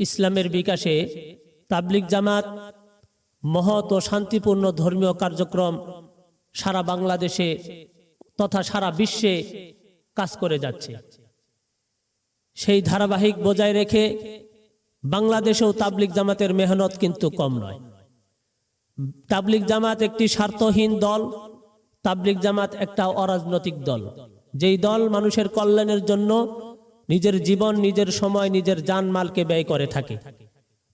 ইসলামের বিকাশে তাবলিক জামাত, মহৎ ও শান্তিপূর্ণ ধর্মীয় কার্যক্রম সারা বাংলাদেশে তথা সারা বিশ্বে কাজ করে যাচ্ছে। সেই ধারাবাহিক বজায় রেখে বাংলাদেশেও তাবলিক জামাতের মেহনত কিন্তু কম নয়। তাবলিক জামাত একটি স্বার্থহীন দল তাবলিক জামাত একটা অরাজনৈতিক দল। যেই দল মানুষের কল্যাণের জন্য নিজের জীবন, নিজের সময়, নিজের জানমালকে ব্যয় করে থাকে।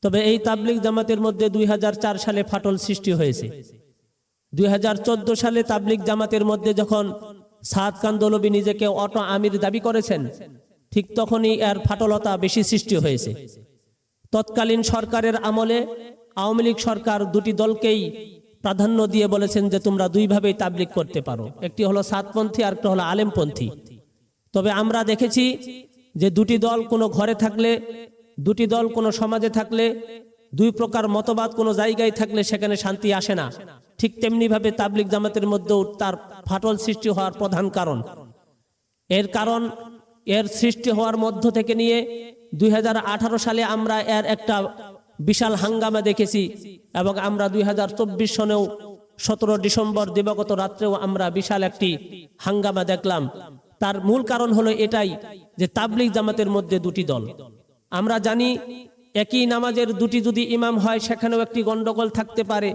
তবে এই তাবলিক জামাতের মধ্যে দুই হাজার চার সালে ফাটল সৃষ্টি হয়েছে। দুই হাজার চোদ্দ সালে তাবলিক জামাতের মধ্যে যখন সাদ কান্দলবি নিজেকে অটো আমির দাবি করেছেন, ঠিক তখনই এর ফাটলতা বেশি সৃষ্টি হয়েছে। তৎকালীন সরকারের আমলে আওয়ামী লীগ সরকার দুটি দলকেই প্রাধান্য দিয়ে বলেছেন যে তোমরা দুইভাবেই তাবলিক করতে পারো। একটি হলো সাতপন্থী আর একটা হলো আলেমপন্থী। তবে আমরা দেখেছি যে দুটি দল কোনো ঘরে থাকলে, দুটি দল কোনো সমাজে থাকলে, দুই প্রকার মতবাদ কোনো জায়গায় থাকলে সেখানে শান্তি আসে না। ঠিক তেমনি ভাবে তাবলিক জামাতের মধ্যেও তার ফাটল সৃষ্টি হওয়ার প্রধান কারণ। এর কারণ, এর সৃষ্টি হওয়ার মধ্য থেকে নিয়ে দুই হাজার আঠারো সালে আমরা এর একটা বিশাল হাঙ্গামা দেখেছি এবং আমরা দুই হাজার চব্বিশ সনেও সতেরো ডিসেম্বর দিবাগত রাত্রেও আমরা বিশাল একটি হাঙ্গামা দেখলাম। তার মূল কারণ হলো এটাই যে তাবলিক জামাতের মধ্যে দুটি দল। আমরা জানি একই নামাজের দুটি যদি ইমাম হয়, সেখানেও একটি গন্ডগোল থাকতে পারে।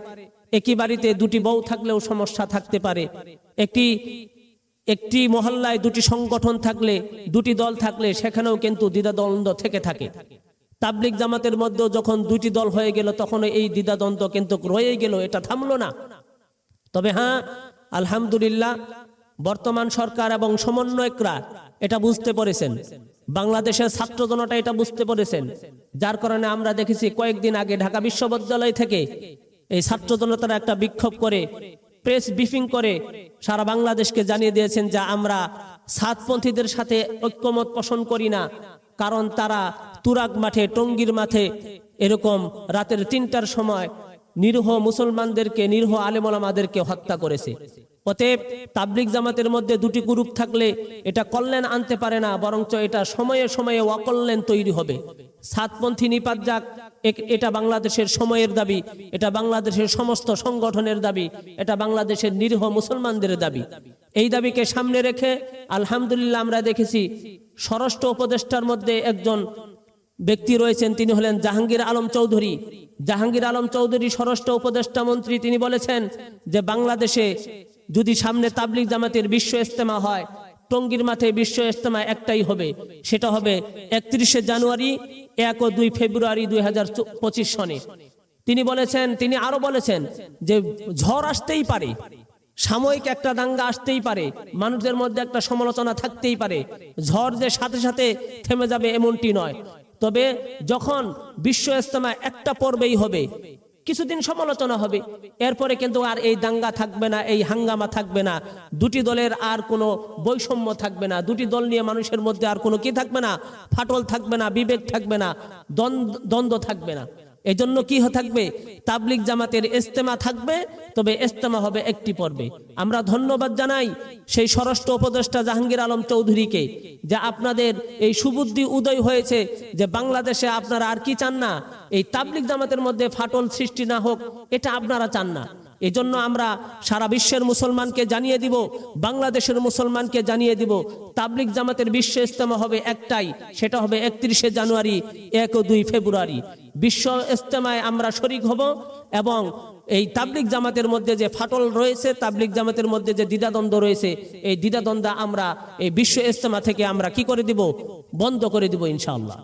একই বাড়িতে দুটি বউ থাকলেও সমস্যা থাকতে পারে। একটি একটি মহল্লায় দুটি সংগঠন থাকলে, দুটি দল থাকলে, সেখানেও কিন্তু দ্বিধাদ্বন্দ্ব থেকে থাকে। তাবলিক জামাতের মধ্যেও যখন দুটি দল হয়ে গেল তখন এই দ্বিধাদ্বন্দ্ব কিন্তু রয়ে গেল। এটা থামলো না। তবে হ্যাঁ আলহামদুলিল্লাহ বর্তমান সরকার এবং সমন্বয়করা এটা বুঝতে পেরেছেন। বাংলাদেশের ছাত্র জনতা এটা বুঝতে পেরেছেন। যার কারণে আমরা দেখেছি কয়েকদিন আগে ঢাকা বিশ্ববিদ্যালয় থেকে এই ছাত্র জনতারা একটা বিক্ষোভ করে, প্রেস ব্রিফিং করে সারা বাংলাদেশকে জানিয়ে দিয়েছেন যে আমরা সাতপন্থীদের সাথে ঐক্যমত পোষণ করি না, কারণ তারা তুরাগ মাঠে, টঙ্গীর মাঠে এরকম রাতের তিনটার সময় নিরীহ মুসলমানদেরকে, নিরীহ আলেমলামাদেরকে হত্যা করেছে। অতএব তাবলিক জামাতের মধ্যে দুটি গ্রুপ থাকলে এটা কল্যাণ আনতে পারে না, বরঞ্চ এটা সময়ে সময়ে অকল্যাণ তৈরি হবে। সাতপন্থী নিপাত যাক এটা বাংলাদেশের সময়ের দাবি, এটা বাংলাদেশের সমস্ত সংগঠনের দাবি, এটা বাংলাদেশের নিরীহ মুসলমানদের দাবি। এই দাবিকে সামনে রেখে আলহামদুলিল্লাহ আমরা দেখেছি স্বরাষ্ট্র উপদেষ্টার মধ্যে একজন ব্যক্তি রয়েছেন, তিনি হলেন জাহাঙ্গীর আলম চৌধুরী। জাহাঙ্গীর আলম চৌধুরী স্বরাষ্ট্র উপদেষ্টা মন্ত্রী, তিনি বলেছেন যে বাংলাদেশে যদি সামনে তাবলিক জামাতের বিশ্ব ইস্তেমা হয়, টঙ্গীর মাঠে বিশ্ব ইস্তেমা একটাই হবে। সেটা হবে একত্রিশে জানুয়ারি, এক ও দুই ফেব্রুয়ারি দুই হাজার পঁচিশ সনে। তিনি বলেছেন, তিনি আরও বলেছেন যে ঝড় আসতেই পারে, সাময়িক একটা দাঙ্গা আসতেই পারে, মানুষদের মধ্যে একটা সমালোচনা থাকতেই পারে। ঝড় যে সাথে সাথে থেমে যাবে এমনটি নয়। তবে যখন বিশ্ব ইস্তেমা একটা পর্বেই হবে, কিছুদিন সমালোচনা হবে, এরপরে কিন্তু আর এই দাঙ্গা থাকবে না, এই হাঙ্গামা থাকবে না, দুটি দলের আর কোনো বৈষম্য থাকবে না, দুটি দল নিয়ে মানুষের মধ্যে আর কোনো কি থাকবে না, ফাটল থাকবে না, বিবেক থাকবে না দ্বন্দ্ব থাকবে না। এজন্য কি থাকবে? তাবলিক জামাতের ইস্তেমা থাকবে, তবে ইস্তেমা হবে একটি পর্বে। আমরা ধন্যবাদ জানাই সেই স্বরাষ্ট্র উপদেষ্টা জাহাঙ্গীর আলম চৌধুরীকে, যে আপনাদের এই সুবুদ্ধি উদয় হয়েছে যে বাংলাদেশে আপনারা আর কি চান না? এই তাবলিক জামাতের মধ্যে ফাটল সৃষ্টি না হোক, এটা আপনারা চান না। এজন্য আমরা সারা বিশ্বের মুসলমানকে জানিয়ে দিব, বাংলাদেশের মুসলমানকে জানিয়ে দিব তাবলিক জামাতের বিশ্ব ইস্তেমা হবে একটাই, সেটা হবে একত্রিশে জানুয়ারি, এক ও দুই ফেব্রুয়ারি। বিশ্ব ইস্তেমায় আমরা শরিক হব এবং এই তাবলিক জামাতের মধ্যে যে ফাটল রয়েছে তাবলিক জামাতের মধ্যে যে দ্বিধাদ্বন্দ্ব রয়েছে, এই দ্বিধাদ্বন্দ্ব আমরা এই বিশ্ব ইস্তেমা থেকে আমরা কি করে দিব? বন্ধ করে দিব ইনশাআল্লাহ।